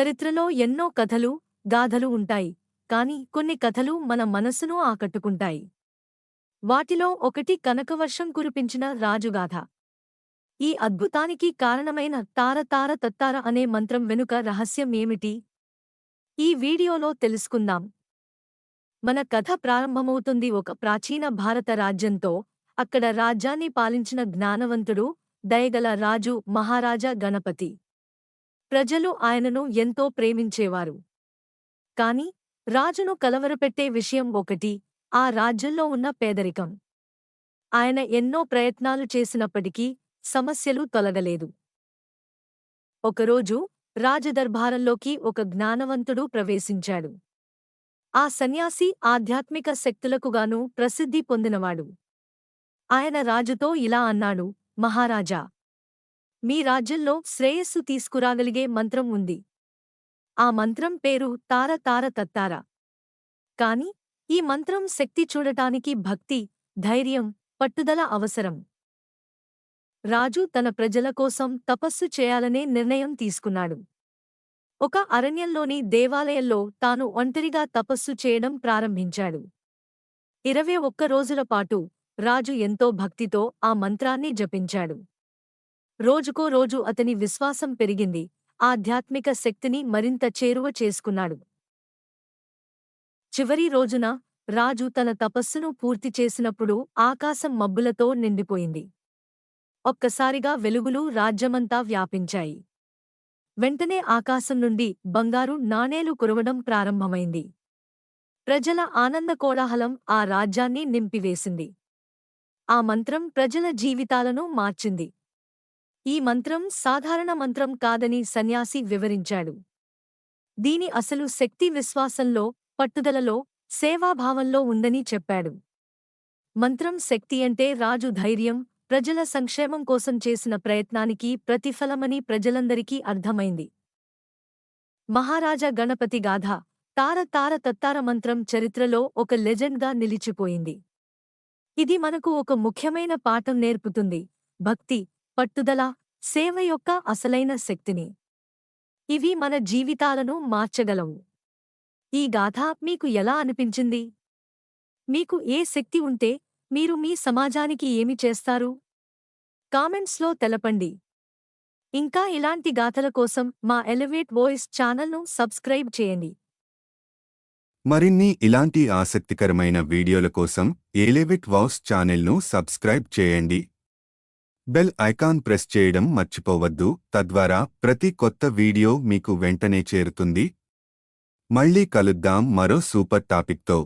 చరిత్రలో ఎన్నో కథలు గాథలు ఉంటాయి కాని కొన్ని కథలు మన మనస్సును ఆకట్టుకుంటాయి. వాటిలో ఒకటి కనకవర్షం కురిపించిన రాజుగాథ. ఈ అద్భుతానికి కారణమైన తార తార తత్తార అనే మంత్రం వెనుక రహస్యం ఏమిటి? ఈ వీడియోలో తెలుసుకుందాం. మన కథ ప్రారంభమవుతుంది ఒక ప్రాచీన భారత రాజ్యంతో అక్కడ రాజ్యాన్ని పాలించిన జ్ఞానవంతుడు దయగల రాజు మహారాజా గణపతి. ప్రజలు ఆయనను ఎంతో ప్రేమించేవారు. కాని రాజును కలవరపెట్టే విషయం ఒకటి ఆ రాజ్యంలో ఉన్న పేదరికం. ఆయన ఎన్నో ప్రయత్నాలు చేసినప్పటికీ సమస్యలు తొలగలేదు. ఒకరోజు రాజదర్బారంలోకి ఒక జ్ఞానవంతుడు ప్రవేశించాడు. ఆ సన్యాసి ఆధ్యాత్మిక శక్తులకుగాను ప్రసిద్ధి పొందినవాడు. ఆయన రాజుతో ఇలా అన్నాడు మహారాజా మీ రాజ్యంలో శ్రేయస్సు తీసుకురాగలిగే మంత్రం ఉంది. ఆ మంత్రం పేరు తార తార తత్తార. కాని ఈ మంత్రం శక్తి చూడటానికి భక్తి ధైర్యం పట్టుదల అవసరం. రాజు తన ప్రజల కోసం తపస్సు చేయాలనే నిర్ణయం తీసుకున్నాడు. ఒక అరణ్యంలోని దేవాలయంలో తాను ఒంటరిగా తపస్సు చేయడం ప్రారంభించాడు. ఇరవై ఒక్క రోజుల పాటు రాజు ఎంతో భక్తితో ఆ మంత్రాన్ని జపించాడు. రోజుకో రోజు అతని విశ్వాసం పెరిగింది. ఆధ్యాత్మిక శక్తిని మరింత చేరువ చేసుకున్నాడు. చివరి రోజున రాజు తన తపస్సును పూర్తి చేసినప్పుడు ఆకాశం మబ్బులతో నిండిపోయింది. ఒక్కసారిగా వెలుగులు రాజ్యమంతా వ్యాపించాయి. వెంటనే ఆకాశం నుండి బంగారు నాణేలు కురవడం ప్రారంభమైంది. ప్రజల ఆనంద కోలాహలం ఆ రాజ్యాన్ని నింపివేసింది. ఆ మంత్రం ప్రజల జీవితాలను మార్చింది. ఈ మంత్రం సాధారణ మంత్రం కాదని సన్యాసి వివరించాడు. దీని అసలు శక్తి విశ్వాసంలో పట్టుదలలో సేవాభావంలో ఉందని చెప్పాడు. మంత్రం శక్తి అంటే రాజు ధైర్యం ప్రజల సంక్షేమం కోసం చేసిన ప్రయత్నానికి ప్రతిఫలమని ప్రజలందరికీ అర్థమైంది. మహారాజా గణపతి గాథ తార తార తత్తార మంత్రం చరిత్రలో ఒక లెజెండ్గా నిలిచిపోయింది. ఇది మనకు ఒక ముఖ్యమైన పాఠం నేర్పుతుంది. భక్తి పట్టుదల సేవ యొక్క అసలైన శక్తిని. ఇవి మన జీవితాలను మార్చగలవు. ఈ గాథ మీకు ఎలా అనిపించింది? మీకు ఏ శక్తి ఉంటే మీరు మీ సమాజానికి ఏమి చేస్తారు? కామెంట్స్లో తెలపండి. ఇంకా ఇలాంటి గాథల కోసం మా ఎలివేట్ వాయిస్ ఛానల్ను సబ్స్క్రైబ్ చేయండి. మరిన్ని ఇలాంటి ఆసక్తికరమైన వీడియోల కోసం ఎలివేట్ వాయిస్ ఛానల్ను సబ్స్క్రైబ్ చేయండి. బెల్ ఐకాన్ ప్రెస్ చేయడం మర్చిపోవద్దు. తద్వారా ప్రతి కొత్త వీడియో మీకు వెంటనే చేరుతుంది. మళ్ళీ కలుద్దాం మరో సూపర్ టాపిక్తో.